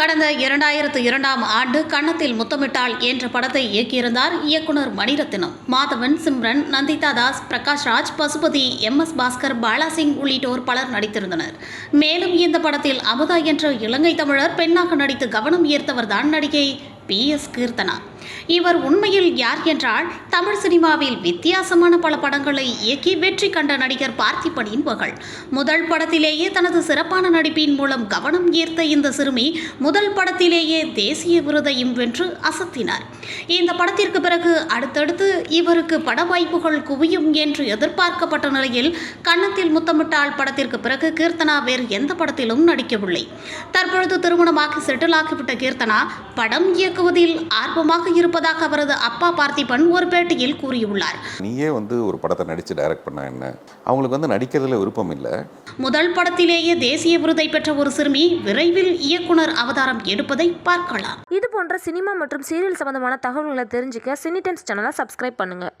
கடந்த இரண்டாயிரத்து இரண்டாம் ஆண்டு கன்னத்தில் முத்தமிட்டாள் என்ற படத்தை இயக்கியிருந்தார் இயக்குனர் மணிரத்னம். மாதவன் சிம்ரன் நந்திதா தாஸ் பிரகாஷ் ராஜ் பசுபதி எம். எஸ். பாஸ்கர் பாலாசிங் உள்ளிட்டோர் பலர் நடித்திருந்தனர். மேலும் இந்த படத்தில் அமுதா என்ற இலங்கை தமிழர் பெண்ணாக நடித்து கவனம் ஈர்த்தவர்தான் நடிகை பி. எஸ். கீர்த்தனா. இவர் உண்மையில் யார் என்றால் தமிழ் சினிமாவில் வித்தியாசமான பல படங்களை இயக்கி வெற்றி கண்ட நடிகர் பார்த்திபனின் மகள். முதல் படத்திலேயே தனது சிறப்பான நடிப்பின் மூலம் கவனம் ஈர்த்த இந்த சிறுமி முதல் படத்திலேயே தேசிய விருதையும் வென்று அசத்தினார். இந்த படத்திற்கு பிறகு அடுத்தடுத்து இவருக்கு பட வாய்ப்புகள் குவியும் என்று எதிர்பார்க்கப்பட்ட நிலையில் கன்னத்தில் முத்தமிட்டாள் படத்திற்கு பிறகு கீர்த்தனா வேறு எந்த படத்திலும் நடிக்கவில்லை. தற்பொழுது திருமணமாக செட்டில் ஆகிவிட்ட கீர்த்தனா படம் இயக்குவதில் ஆர்வமாக இருப்பதாக அவரது அப்பா பார்த்திபன் ஒரு பேட்டியில் கூறியுள்ளார். நீயே வந்து ஒரு படத்தை நடித்து டைரக்ட் பண்ண என்ன? அவங்களுக்கு வந்து நடிக்கிறதுல விருப்பம் இல்லை. முதல் படத்திலேயே தேசிய விருதை பெற்ற ஒரு சிறுமி விரைவில் இயக்குனர் அவதாரம் எடுப்பதை பார்க்கலாம். இது போன்ற சினிமா மற்றும் சீரியல் சம்பந்தமான தகவல்களை தெரிஞ்சுக்க சினி டைம்ஸ் சேனலை சப்ஸ்கிரைப் பண்ணுங்கள்